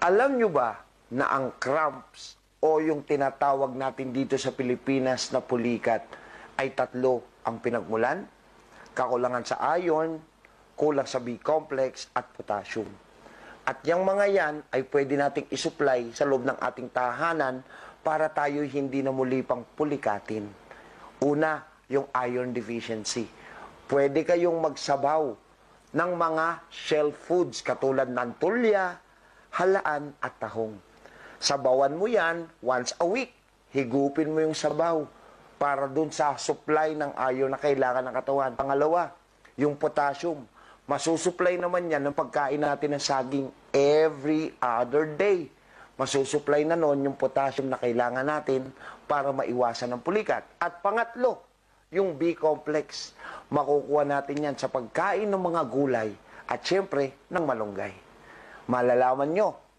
Alam nyo ba na ang cramps o yung tinatawag natin dito sa Pilipinas na pulikat ay tatlo ang pinagmulan? Kakulangan sa iron, kulang sa B-complex at potassium. At yung mga yan ay pwede nating isupply sa loob ng ating tahanan para tayo hindi na muli pang pulikatin. Una, yung iron deficiency. Pwede kayong magsabaw ng mga shell foods katulad ng tulya, halaan at tahong. Sabawan mo yan once a week. Higupin mo yung sabaw para dun sa supply ng iron na kailangan ng katawan. Pangalawa, yung potassium. Masusupply naman yan ng pagkain natin ng saging every other day. Masusupply na nun yung potassium na kailangan natin para maiwasan ng pulikat. At pangatlo, yung B-complex. Makukuha natin yan sa pagkain ng mga gulay at syempre ng malunggay. Malalaman nyo